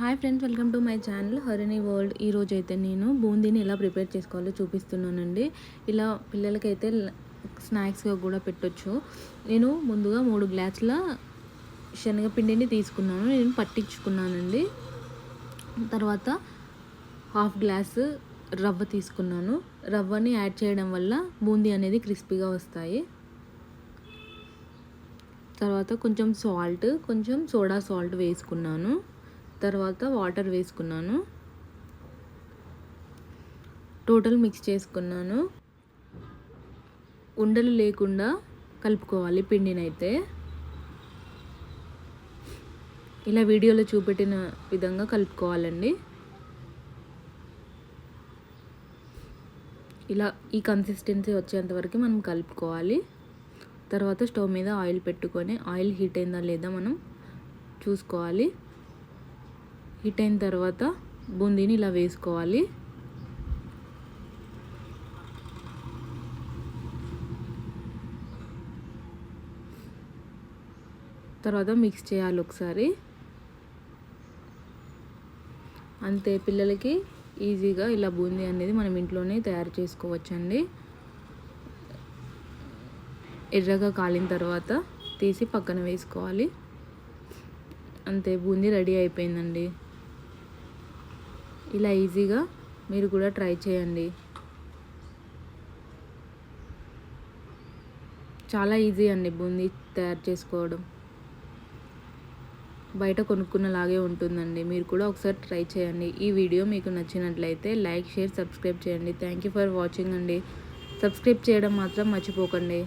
Hi friends welcome to my channel Harini world. ఈరోజు అయితే నేను బూందీని ఎలా ప్రిపేర్ చేసుకోవాలో చూపిస్తున్నానండి. ఇలా పిల్లలకైతే స్నాక్స్గా కూడా పెట్టొచ్చు. నేను ముందుగా మూడు గ్లాసుల శనగపిండిని తీసుకున్నాను. నేను పట్టించుకున్నానండి. తర్వాత హాఫ్ గ్లాసు రవ్వ తీసుకున్నాను. రవ్వని యాడ్ చేయడం వల్ల బూందీ అనేది క్రిస్పీగా వస్తాయి. తర్వాత కొంచెం సాల్ట్ కొంచెం సోడా సాల్ట్ వేసుకున్నాను. తర్వాత వాటర్ వేసుకున్నాను. టోటల్ మిక్స్ చేసుకున్నాను. ఉండలు లేకుండా కలుపుకోవాలి పిండినైతే. ఇలా వీడియోలో చూపెట్టిన విధంగా కలుపుకోవాలండి. ఇలా ఈ కన్సిస్టెన్సీ వచ్చేంత వరకు మనం కలుపుకోవాలి. తర్వాత స్టవ్ మీద ఆయిల్ పెట్టుకొని ఆయిల్ హీట్ అయిందా లేదా మనం చూసుకోవాలి. హీట్ అయిన తర్వాత బూందీని ఇలా వేసుకోవాలి. తర్వాత మిక్స్ చేయాలి ఒకసారి. అంతే పిల్లలకి ఈజీగా ఇలా బూందీ అనేది మనం ఇంట్లోనే తయారు చేసుకోవచ్చండి. ఎర్రగా కాలిన తర్వాత తీసి పక్కన వేసుకోవాలి. అంతే బూందీ రెడీ అయిపోయిందండి. ఇలా ఈజీగా మీరు కూడా ట్రై చేయండి. చాలా ఈజీ అండి బూందీ తయారు చేసుకోవడం. బయట కొనుక్కున్నలాగే ఉంటుందండి. మీరు కూడా ఒకసారి ట్రై చేయండి. ఈ వీడియో మీకు నచ్చినట్లయితే లైక్ షేర్ సబ్స్క్రైబ్ చేయండి. థ్యాంక్ యూ ఫర్ వాచింగ్ అండి. సబ్స్క్రైబ్ చేయడం మాత్రం మర్చిపోకండి.